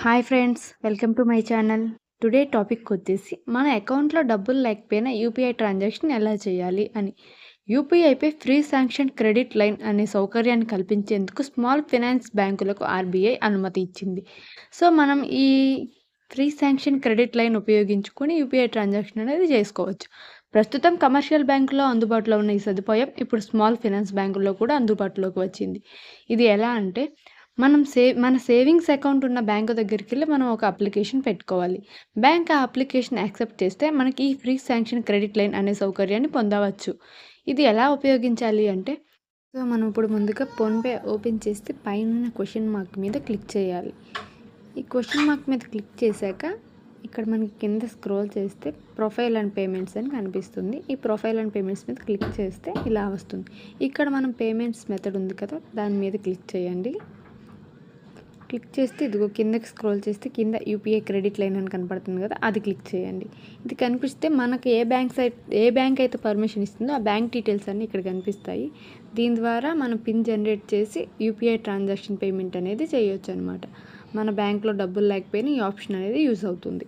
Hi friends welcome to my channel today topic వచ్చేసి మన అకౌంట్లో డబ్బులు లేకపోయినా యూపీఐ ట్రాన్సాక్షన్ ఎలా చేయాలి అని. యూపీఐపై ఫ్రీ శాంక్షన్ క్రెడిట్ లైన్ అనే సౌకర్యాన్ని కల్పించేందుకు స్మాల్ ఫైనాన్స్ బ్యాంకులకు ఆర్బీఐ అనుమతి ఇచ్చింది. సో మనం ఈ ఫ్రీ శాంక్షన్ క్రెడిట్ లైన్ ఉపయోగించుకొని యూపీఐ ట్రాన్సాక్షన్ అనేది చేసుకోవచ్చు. ప్రస్తుతం కమర్షియల్ బ్యాంకులో అందుబాటులో ఉన్న ఈ సదుపాయం ఇప్పుడు స్మాల్ ఫైనాన్స్ బ్యాంకుల్లో కూడా అందుబాటులోకి వచ్చింది. ఇది ఎలా అంటే మనం సేవ్ మన సేవింగ్స్ అకౌంట్ ఉన్న బ్యాంకు దగ్గరికి వెళ్ళి మనం ఒక అప్లికేషన్ పెట్టుకోవాలి. బ్యాంక్ ఆ అప్లికేషన్ యాక్సెప్ట్ చేస్తే మనకి ఈ ఫ్రీ శాంక్షన్ క్రెడిట్ లైన్ అనే సౌకర్యాన్ని పొందవచ్చు. ఇది ఎలా ఉపయోగించాలి అంటే సో మనం ఇప్పుడు ముందుగా ఫోన్పే ఓపెన్ చేస్తే పైన క్వశ్చన్ మార్క్ మీద క్లిక్ చేయాలి. ఈ క్వశ్చన్ మార్క్ మీద క్లిక్ చేశాక ఇక్కడ మనకి కింద స్క్రోల్ చేస్తే ప్రొఫైల్ అండ్ పేమెంట్స్ అని కనిపిస్తుంది. ఈ ప్రొఫైల్ అండ్ పేమెంట్స్ మీద క్లిక్ చేస్తే ఇలా వస్తుంది. ఇక్కడ మనం పేమెంట్స్ మెథడ్ ఉంది కదా దాని మీద క్లిక్ చేయండి. క్లిక్ చేస్తే ఇదిగో కిందకి స్క్రోల్ చేస్తే కింద యూపీఐ క్రెడిట్ లైన్ అని కనపడుతుంది కదా అది క్లిక్ చేయండి. ఇది కనిపిస్తే మనకు ఏ బ్యాంక్ సైట్ ఏ బ్యాంక్ అయితే పర్మిషన్ ఇస్తుందో ఆ బ్యాంక్ డీటెయిల్స్ అన్నీ ఇక్కడ కనిపిస్తాయి. దీని ద్వారా మనం పిన్ జనరేట్ చేసి యూపీఐ ట్రాన్సాక్షన్ పేమెంట్ అనేది చేయొచ్చు అనమాట మన బ్యాంక్లో డబ్బులు లేకపోయినా ఈ ఆప్షన్ అనేది యూస్ అవుతుంది.